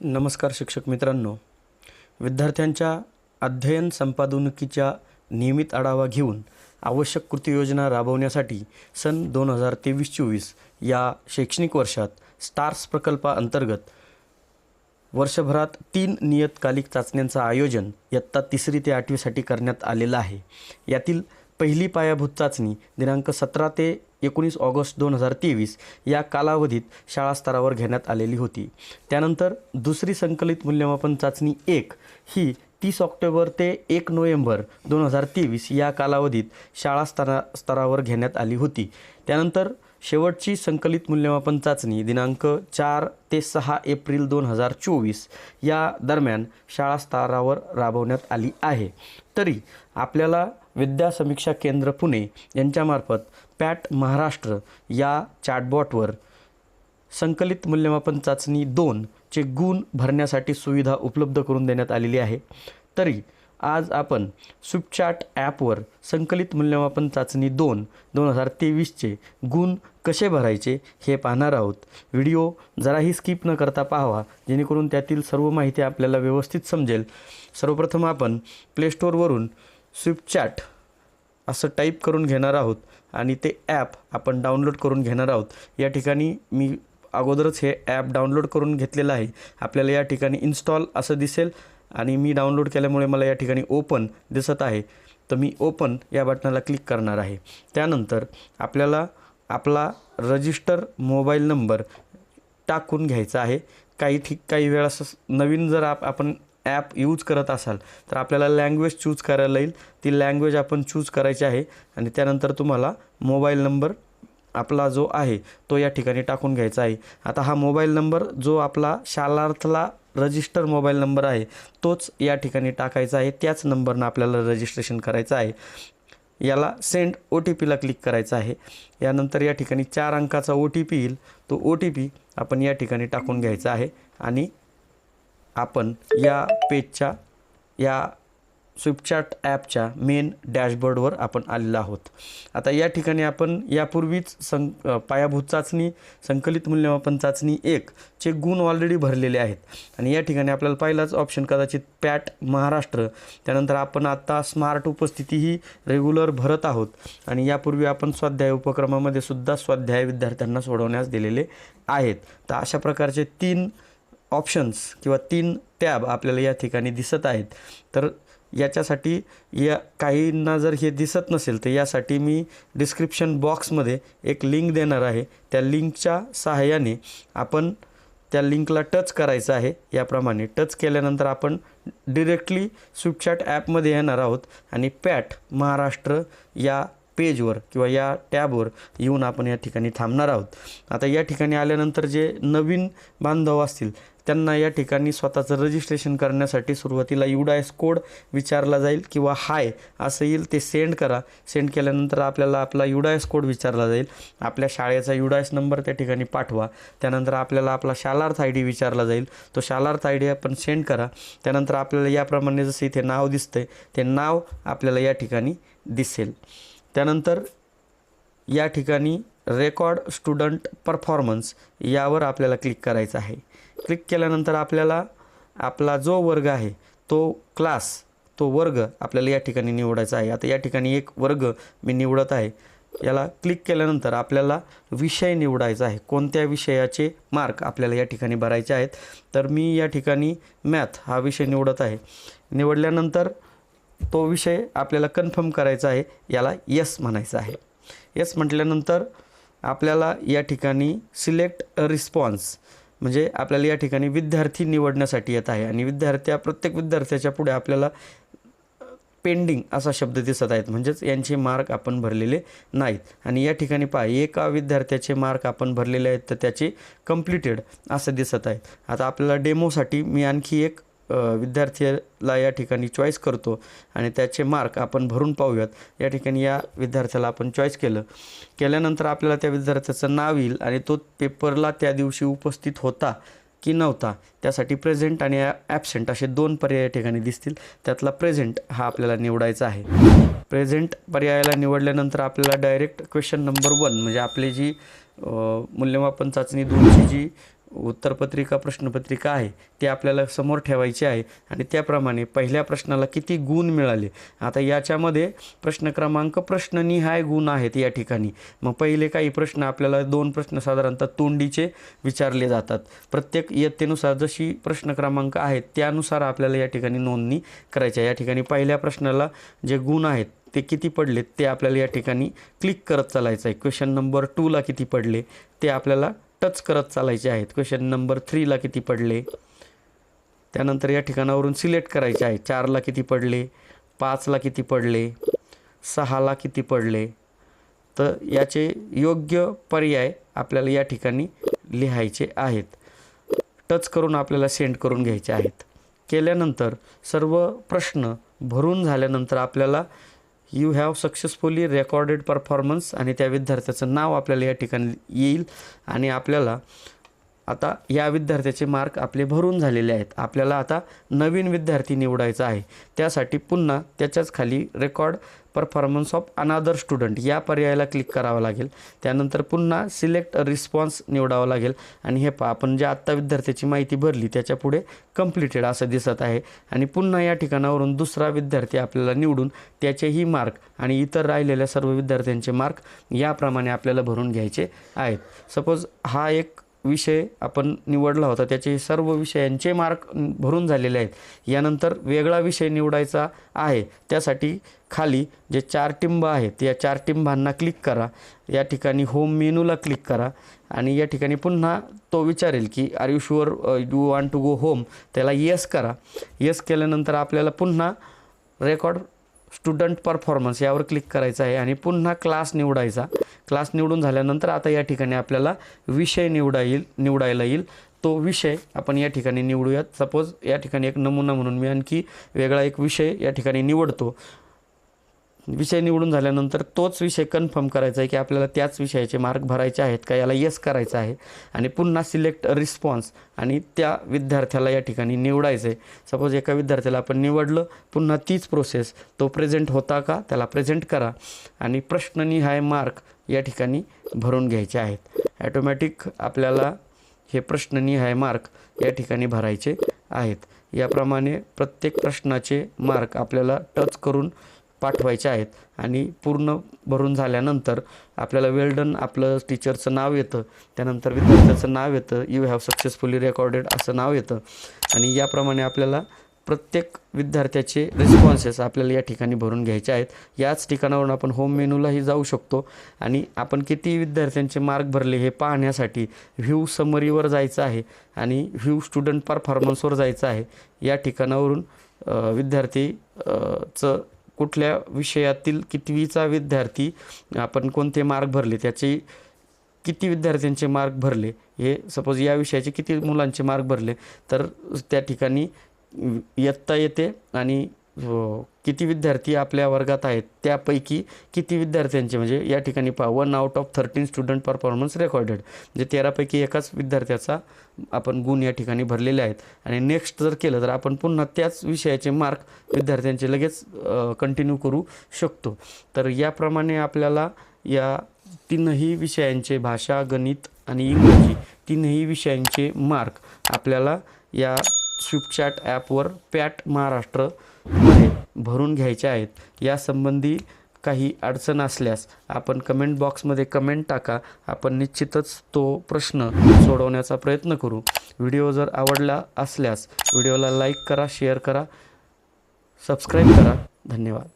नमस्कार शिक्षक मित्रांनो. विद्यार्थ्यांच्या अध्ययन संपादनिकीच्या नियमित आढावा घेऊन आवश्यक कृती योजना राबवण्यासाठी सन दोन हजार तेवीस चोवीस या शैक्षणिक वर्षात स्टार्स प्रकल्पाअंतर्गत वर्षभरात तीन नियतकालिक चाचण्यांचं आयोजन इयत्ता तिसरी ते आठवीसाठी करण्यात आलेलं आहे. यातील पहिली पायाभूत चाचणी दिनांक सतरा ते एकोणीस ऑगस्ट दोन हजार तेवीस या कालावधीत शाळा स्तरावर घेण्यात आलेली होती. त्यानंतर दुसरी संकलित मूल्यमापन चाचणी एक ही तीस ऑक्टोबर ते एक नोव्हेंबर दोन हजार तेवीस या कालावधीत शाळा स्तरा स्तरावर घेण्यात आली होती. त्यानंतर शेवटची संकलित मूल्यमापन चाचणी दिनांक चार ते सहा एप्रिल दोन हजार चोवीस या दरम्यान शाळा स्तरावर राबवण्यात आली आहे. तरी आपल्याला विद्या समीक्षा केंद्र पुणे यांच्यामार्फत पॅट महाराष्ट्र या चॅटबॉटवर संकलित मूल्यमापन चाचणी दोनचे गुण भरण्यासाठी सुविधा उपलब्ध करून देण्यात आलेली आहे. तरी आज आपण स्विपचॅट ॲपवर संकलित मूल्यमापन चाचणी दोन दोन हजार तेवीसचे गुण कसे भरायचे हे पाहणार आहोत. व्हिडिओ जराही स्किप न करता पाहावा जेणेकरून त्यातील सर्व माहिती आपल्याला व्यवस्थित समजेल. सर्वप्रथम आपण प्लेस्टोरवरून स्विपचॅट असं टाईप करून घेणार आहोत आणि ते ॲप आपण डाउनलोड करून घेणार आहोत. या ठिकाणी मी अगोदरच हे ॲप डाउनलोड करून घेतलेलं आहे. आपल्याला या ठिकाणी इन्स्टॉल असं दिसेल आणि मी डाउनलोड केल्यामुळे मला या ठिकाणी ओपन दिसत आहे. तर मी ओपन या बटनाला क्लिक करणार आहे. त्यानंतर आपल्याला आपला रजिस्टर मोबाईल नंबर टाकून घ्यायचा आहे. काही ठीक काही वेळा नवीन जर आप आपण ॲप यूज करत असाल तर आपल्याला लँग्वेज चूज करायला येईल. ती लँग्वेज आपण चूज करायची आहे आणि त्यानंतर तुम्हाला मोबाईल नंबर आपला जो आहे तो या ठिकाणी टाकून घ्यायचा आहे. आता हा मोबाईल नंबर जो आपला शालार्थला रजिस्टर मोबाईल नंबर आहे तोच या ठिकाणी टाकायचा आहे. त्याच नंबरनं आपल्याला रजिस्ट्रेशन करायचं आहे. याला सेंड ओ टी पीला क्लिक करायचं आहे. यानंतर या ठिकाणी चार अंकाचा ओ टी पी येईल. तो ओ टी पी आपण या ठिकाणी टाकून घ्यायचा आहे आणि आपण या पेजच्या या स्विपचॅट ॲपच्या मेन डॅशबोर्डवर आपण आलेलो आहोत. आता या ठिकाणी आपण यापूर्वीच सं पायाभूत चाचणी संकलित मूल्यमापन चाचणी एक चे गुण ऑलरेडी भरलेले आहेत. आणि या ठिकाणी आपल्याला पहिलाच ऑप्शन कदाचित पॅट महाराष्ट्र त्यानंतर आपण आता स्मार्ट उपस्थिती ही रेग्युलर भरत आहोत. आणि यापूर्वी आपण स्वाध्याय उपक्रमामध्ये सुद्धा स्वाध्याय विद्यार्थ्यांना सोडवण्यास दिलेले आहेत. तर अशा प्रकारचे तीन ऑप्शन्स किंवा तीन टॅब आपल्याला या ठिकाणी दिसत आहेत. तर याच्यासाठी या काहींना जर हे दिसत नसेल तर यासाठी मी डिस्क्रिप्शन बॉक्समध्ये एक लिंक देणार आहे. त्या लिंकच्या सहाय्याने आपण त्या लिंकला टच करायचं आहे. याप्रमाणे टच केल्यानंतर आपण डिरेक्टली स्विपचॅट ॲपमध्ये येणार आहोत आणि पॅट महाराष्ट्र या पेजवर किंवा या टॅबवर येऊन आपण या ठिकाणी थांबणार आहोत. आता या ठिकाणी आल्यानंतर जे नवीन बांधव असतील त्यांना या ठिकाणी स्वतःचं रजिस्ट्रेशन करण्यासाठी सुरुवातीला युडायस कोड विचारला जाईल किंवा हाय असं येईल ते सेंड करा. सेंड केल्यानंतर आपल्याला आपला युडायस कोड विचारला जाईल. आपल्या शाळेचा युडायस नंबर त्या ठिकाणी पाठवा. त्यानंतर आपल्याला आपला शालार्थ आय डी विचारला जाईल. तो शालार्थ आय डी आपण सेंड करा. त्यानंतर आपल्याला याप्रमाणे जसं इथे नाव दिसतंय ते नाव आपल्याला या ठिकाणी दिसेल. त्यानंतर या ठिकाणी रेकॉर्ड स्टुडंट परफॉर्मन्स यावर आपल्याला क्लिक करायचं आहे. क्लिक केल्यानंतर आपल्याला आपला जो वर्ग आहे तो क्लास तो वर्ग आपल्याला या ठिकाणी निवडायचा आहे. आता या ठिकाणी एक वर्ग मी निवडत आहे. याला क्लिक केल्यानंतर आपल्याला विषय निवडायचा आहे. कोणत्या विषयाचे मार्क आपल्याला या ठिकाणी भरायचे आहेत? तर मी या ठिकाणी मॅथ हा विषय निवडत आहे. निवडल्यानंतर तो विषय आपल्याला कन्फर्म करायचा आहे. याला यस म्हणायचं आहे. यस म्हटल्यानंतर आपल्याला या ठिकाणी सिलेक्ट रिस्पॉन्स म्हणजे आपल्याला या ठिकाणी विद्यार्थी निवडण्यासाठी येत आहे. आणि विद्यार्थ्या प्रत्येक विद्यार्थ्याच्या पुढे आपल्याला पेंडिंग असा शब्द दिसत आहेत. म्हणजेच यांचे मार्क आपण भरलेले नाहीत. आणि या ठिकाणी पहा एका विद्यार्थ्याचे मार्क आपण भरलेले आहेत तर त्याचे कम्प्लिटेड असं दिसत आहे आता आपल्याला डेमोसाठी मी आणखी एक विद्यार्थ्याला या ठिकाणी चॉईस करतो आणि त्याचे मार्क आपण भरून पाहूयात. या ठिकाणी या विद्यार्थ्याला आपण चॉईस केलं. केल्यानंतर आपल्याला त्या विद्यार्थ्याचं नाव येईल आणि तो पेपरला त्या दिवशी उपस्थित होता की नव्हता त्यासाठी प्रेझेंट आणि ॲबसेंट असे दोन पर्याय या ठिकाणी दिसतील. त्यातला प्रेझेंट हा आपल्याला निवडायचा आहे. प्रेझेंट पर्यायाला निवडल्यानंतर आपल्याला डायरेक्ट क्वेश्चन नंबर वन म्हणजे आपली जी मूल्यमापन चाचणी दोनची जी उत्तरपत्रिका प्रश्नपत्रिका आहे ते आपल्याला समोर ठेवायची आहे. आणि त्याप्रमाणे पहिल्या प्रश्नाला किती गुण मिळाले? आता याच्यामध्ये प्रश्न क्रमांक प्रश्ननिहाय गुण आहेत या ठिकाणी. मग पहिले काही प्रश्न आपल्याला दोन प्रश्न साधारणतः तोंडीचे विचारले जातात. प्रत्येक इयत्तेनुसार जशी प्रश्न क्रमांक आहेत त्यानुसार आपल्याला या ठिकाणी नोंदणी करायची आहे. या ठिकाणी पहिल्या प्रश्नाला जे गुण आहेत ते किती पडले ते आपल्याला या ठिकाणी क्लिक करत चालायचं आहे. क्वेश्चन नंबर टूला किती पडले ते आपल्याला टच करत चालायचे आहेत. क्वेश्चन नंबर थ्रीला किती पडले? त्यानंतर या ठिकाणावरून सिलेक्ट करायचे आहे. चारला किती पडले? पाचला किती पडले? सहाला किती पडले? तर याचे योग्य पर्याय आपल्याला या ठिकाणी लिहायचे आहेत. टच करून आपल्याला सेंड करून घ्यायचे आहेत. केल्यानंतर सर्व प्रश्न भरून झाल्यानंतर आपल्याला you have successfully recorded performance आणि त्या विद्यार्थ्याचं नाव आपल्याला या ठिकाणी येईल आणि आपल्याला आता या विद्यार्थ्याचे मार्क आपले भरून झालेले आहेत. आपल्याला आता नवीन विद्यार्थी निवडायचा आहे. त्यासाठी पुन्हा त्याच्याच खाली record performance of another student या पर्यायाला क्लिक करावं लागेल. त्यानंतर पुन्हा सिलेक्ट रिस्पॉन्स निवडावा लागेल. आणि हे पहा आपण ज्या आत्ता विद्यार्थ्याची माहिती भरली त्याच्या पुढे कम्प्लिटेड असं दिसत आहे. आणि पुन्हा या ठिकाणावरून दुसरा विद्यार्थी आपल्याला निवडून त्याचेही मार्क आणि इतर राहिलेल्या सर्व विद्यार्थ्यांचे मार्क याप्रमाणे आपल्याला भरून घ्यायचे आहेत. सपोज हा एक विषय आपण निवडला होता त्याचे सर्व विषयांचे मार्क भरून झालेले आहेत. यानंतर वेगळा विषय निवडायचा आहे. त्यासाठी खाली जे चार टिंब आहेत या चार टिंबांना क्लिक करा. या ठिकाणी होम मेनूला क्लिक करा. आणि या ठिकाणी पुन्हा तो विचारेल की are you sure you want to go home त्याला येस करा. येस केल्यानंतर आपल्याला पुन्हा रेकॉर्ड स्टुडंट परफॉर्मन्स यावर क्लिक करायचं आहे आणि पुन्हा क्लास निवडायचा. क्लास निवडून झाल्यानंतर आता या ठिकाणी आपल्याला विषय निवडा येईल निवडायला येईल. तो विषय आपण या ठिकाणी निवडूयात. सपोज या ठिकाणी एक नमुना म्हणून मी आणखी वेगळा एक विषय या ठिकाणी निवडतो. विषय निवडून झाल्यानंतर तोच विषय कन्फर्म करायचा आहे की आपल्याला त्याच विषयाचे मार्क भरायचे आहेत का? याला येस करायचं आहे. आणि पुन्हा सिलेक्ट रिस्पॉन्स आणि त्या विद्यार्थ्याला या ठिकाणी निवडायचं आहे सपोज एका विद्यार्थ्याला आपण निवडलं पुन्हा तीच प्रोसेस तो प्रेझेंट होता का? त्याला प्रेझेंट करा. आणि प्रश्ननिहाय मार्क या ठिकाणी भरून घ्यायचे आहेत. ॲटोमॅटिक आपल्याला हे प्रश्ननिहाय मार्क या ठिकाणी भरायचे आहेत. याप्रमाणे प्रत्येक प्रश्नाचे मार्क आपल्याला टच करून पाठवायचे आहेत आणि पूर्ण भरून झाल्यानंतर आपल्याला वेल्डन आपलं टीचरचं नाव येतं. त्यानंतर विद्यार्थ्याचं नाव येतं. यू हॅव सक्सेसफुली रेकॉर्डेड असं नाव येतं. आणि याप्रमाणे आपल्याला प्रत्येक विद्यार्थ्याचे रिस्पॉन्सेस आपल्याला या ठिकाणी भरून घ्यायचे आहेत. याच ठिकाणावरून आपण होम मेनूलाही जाऊ शकतो. आणि आपण किती विद्यार्थ्यांचे मार्क भरले हे पाहण्यासाठी व्ह्यू समरीवर जायचं आहे आणि व्ह्यू स्टुडंट परफॉर्मन्सवर जायचं आहे. या ठिकाणावरून विद्यार्थी चं कुठल्या विषयातील कितवीचा विद्यार्थी आपण कोणते मार्क भरले त्याचे किती विद्यार्थ्यांचे मार्क भरले हे सपोज या विषयाचे किती मुलांचे मार्क भरले तर त्या ठिकाणी इयत्ता येते आणि किती विद्यार्थी आपल्या वर्गात आहेत त्यापैकी किती विद्यार्थ्यांचे म्हणजे या ठिकाणी पहा one out of thirteen student performance recorded म्हणजे तेरापैकी एकाच विद्यार्थ्याचा आपण गुण या ठिकाणी भरलेले आहेत. आणि नेक्स्ट जर केलं तर आपण पुन्हा त्याच विषयाचे मार्क विद्यार्थ्यांचे लगेच कंटिन्यू करू शकतो. तर याप्रमाणे आपल्याला या तीनही विषयांचे भाषा गणित आणि इंग्रजी तीनही विषयांचे मार्क आपल्याला या स्विपचॅट ॲपवर पॅट महाराष्ट्र भरून घ्यायचे आहेत. यासंबंधी काही अडचण असल्यास आपण कमेंट बॉक्समध्ये कमेंट टाका. आपण निश्चितच तो प्रश्न सोडवण्याचा प्रयत्न करू. व्हिडिओ जर आवडला असल्यास व्हिडिओला लाईक करा शेअर करा सबस्क्राईब करा. धन्यवाद.